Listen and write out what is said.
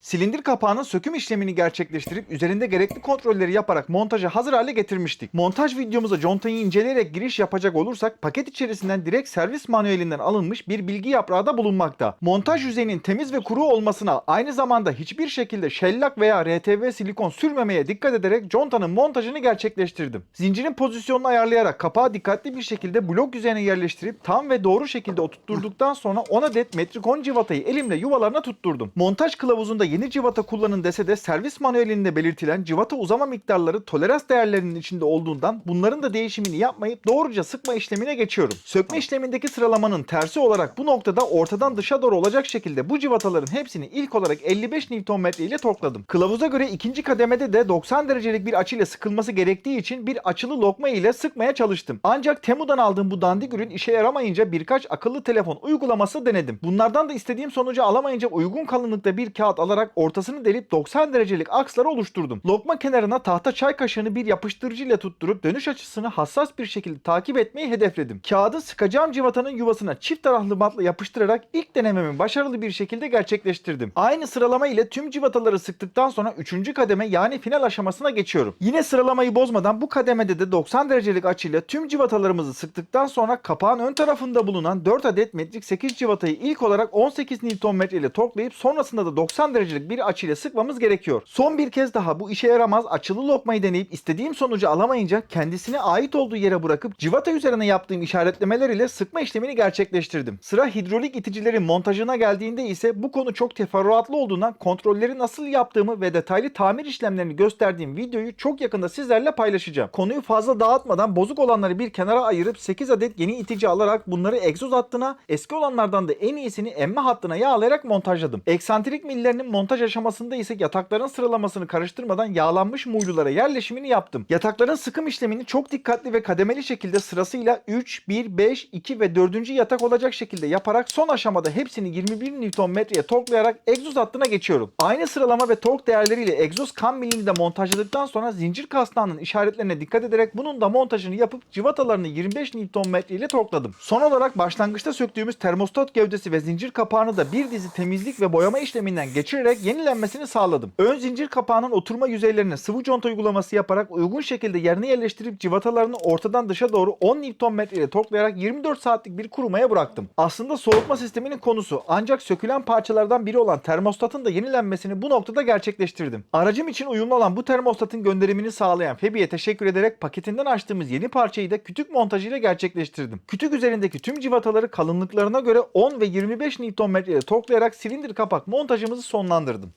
Silindir kapağının söküm işlemini gerçekleştirip üzerinde gerekli kontrolleri yaparak montaja hazır hale getirmiştik. Montaj videomuza contayı inceleyerek giriş yapacak olursak paket içerisinden direkt servis manuelinden alınmış bir bilgi yaprağı da bulunmakta. Montaj yüzeyinin temiz ve kuru olmasına aynı zamanda hiçbir şekilde şellak veya RTV silikon sürmemeye dikkat ederek contanın montajını gerçekleştirdim. Zincirin pozisyonunu ayarlayarak kapağı dikkatli bir şekilde blok yüzeyine yerleştirip tam ve doğru şekilde oturtturduktan sonra 10 adet metrikon civatayı elimle yuvalarına tutturdum. Montaj kılavuzunda yeni civata kullanın dese de servis manuelinde belirtilen civata uzama miktarları tolerans değerlerinin içinde olduğundan bunların da değişimini yapmayıp doğruca sıkma işlemine geçiyorum. Sökme işlemindeki sıralamanın tersi olarak bu noktada ortadan dışa doğru olacak şekilde bu civataların hepsini ilk olarak 55 Nm ile torkladım. Kılavuza göre ikinci kademede de 90 derecelik bir açıyla sıkılması gerektiği için bir açılı lokma ile sıkmaya çalıştım. Ancak Temu'dan aldığım bu dandik ürün işe yaramayınca birkaç akıllı telefon uygulaması denedim. Bunlardan da istediğim sonucu alamayınca uygun kalınlıkta bir kağıt alarak ortasını delip 90 derecelik aksları oluşturdum. Lokma kenarına tahta çay kaşığını bir yapıştırıcı ile tutturup dönüş açısını hassas bir şekilde takip etmeyi hedefledim. Kağıdı sıkacağım civatanın yuvasına çift taraflı bantla yapıştırarak ilk denememi başarılı bir şekilde gerçekleştirdim. Aynı sıralama ile tüm civataları sıktıktan sonra 3. kademe yani final aşamasına geçiyorum. Yine sıralamayı bozmadan bu kademede de 90 derecelik açıyla tüm civatalarımızı sıktıktan sonra kapağın ön tarafında bulunan 4 adet metrik 8 civatayı ilk olarak 18 Nm ile torklayıp sonrasında da 90 derecelik bir açıyla sıkmamız gerekiyor. Son bir kez daha bu işe yaramaz açılı lokmayı deneyip istediğim sonucu alamayınca kendisine ait olduğu yere bırakıp civata üzerine yaptığım işaretlemeler ile sıkma işlemini gerçekleştirdim. Sıra hidrolik iticilerin montajına geldiğinde ise bu konu çok teferruatlı olduğundan kontrolleri nasıl yaptığımı ve detaylı tamir işlemlerini gösterdiğim videoyu çok yakında sizlerle paylaşacağım. Konuyu fazla dağıtmadan bozuk olanları bir kenara ayırıp 8 adet yeni itici alarak bunları egzoz hattına, eski olanlardan da en iyisini emme hattına yağlayarak montajladım. Eksantrik millerinin montaj aşamasında ise yatakların sıralamasını karıştırmadan yağlanmış muylulara yerleşimini yaptım. Yatakların sıkım işlemini çok dikkatli ve kademeli şekilde sırasıyla 3, 1, 5, 2 ve 4. yatak olacak şekilde yaparak son aşamada hepsini 21 Nm'ye torklayarak egzoz hattına geçiyorum. Aynı sıralama ve tork değerleriyle egzoz kam milini de montajladıktan sonra zincir kasnağının işaretlerine dikkat ederek bunun da montajını yapıp civatalarını 25 Nm ile torkladım. Son olarak başlangıçta söktüğümüz termostat gövdesi ve zincir kapağını da bir dizi temizlik ve boyama işleminden geçirerek yenilenmesini sağladım. Ön zincir kapağının oturma yüzeylerine sıvı conta uygulaması yaparak uygun şekilde yerine yerleştirip civatalarını ortadan dışa doğru 10 Nm ile torklayarak 24 saatlik bir kurumaya bıraktım. Aslında soğutma sisteminin konusu ancak sökülen parçalardan biri olan termostatın da yenilenmesini bu noktada gerçekleştirdim. Aracım için uyumlu olan bu termostatın gönderimini sağlayan Febi'ye teşekkür ederek paketinden açtığımız yeni parçayı da kütük montajıyla gerçekleştirdim. Kütük üzerindeki tüm civataları kalınlıklarına göre 10 ve 25 Nm ile torklayarak silindir kapak montajımızı sonlandırdım.